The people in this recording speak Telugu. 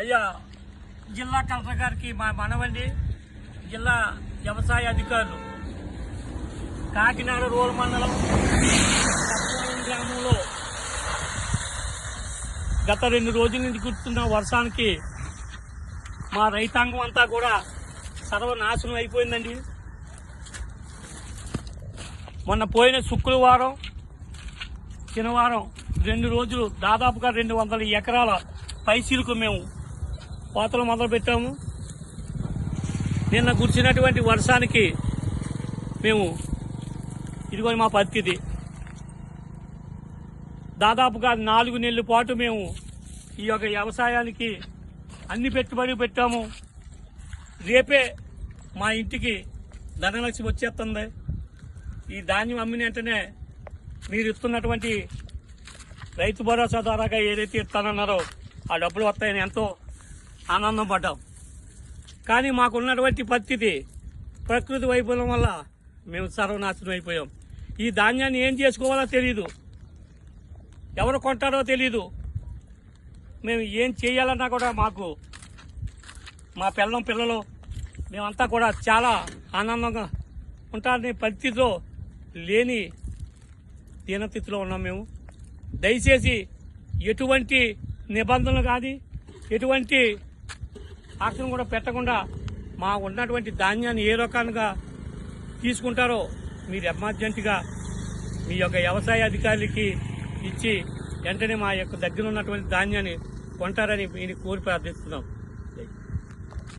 అయ్యా జిల్లా కలెక్టర్ గారికి మా మనవండి జిల్లా వ్యవసాయ అధికారులు. కాకినాడ రూరల్ మండలం గ్రామంలో గత రెండు రోజుల నుంచి కురుతున్న వర్షానికి మా రైతాంగం అంతా కూడా సర్వనాశనం అయిపోయిందండి. మొన్న పోయిన శుక్రవారం శనివారం రెండు రోజులు దాదాపుగా రెండు వందల ఎకరాల పైసీలకు మేము కోతలు మొదలు పెట్టాము. నిన్న కురిసినటువంటి వర్షానికి మేము ఇదిగోని మా పరిస్థితి. దాదాపుగా నాలుగు నెలల పాటు మేము ఈ యొక్క వ్యవసాయానికి అన్ని పెట్టుబడి పెట్టాము. రేపే మా ఇంటికి ధనలక్ష్మి వచ్చేస్తుంది. ఈ ధాన్యం అమ్మిన వెంటనే మీరు ఇస్తున్నటువంటి రైతు భరోసా ద్వారాగా ఏదైతే ఇస్తానన్నారో ఆ డబ్బులు వస్తాయని ఎంతో ఆనందం పడ్డాం. కానీ మాకున్నటువంటి పరిస్థితి ప్రకృతి వైఫల్యం వల్ల మేము సర్వనాశనం అయిపోయాం. ఈ ధాన్యాన్ని ఏం చేసుకోవాలో తెలియదు ఎవరు కొంటారో తెలియదు మేము ఏం చేయాలన్నా కూడా మాకు మా పిల్లం పిల్లలు మేమంతా కూడా చాలా ఆనందంగా ఉంటారనే పరిస్థితిలో లేని దీనస్థితిలో ఉన్నాం మేము. దయచేసి ఎటువంటి నిబంధనలు కానీ ఎటువంటి ఆక్షన్ కూడా పెట్టకుండా మా ఉన్నటువంటి ధాన్యాన్ని ఏ రకంగా తీసుకుంటారో మీరు ఎమర్జెంటుగా మీ యొక్క వ్యవసాయ అధికారికి ఇచ్చి వెంటనే మా యొక్క దగ్గర ఉన్నటువంటి ధాన్యాన్ని కొంటారని మీరు కోరి ప్రార్థిస్తున్నాం.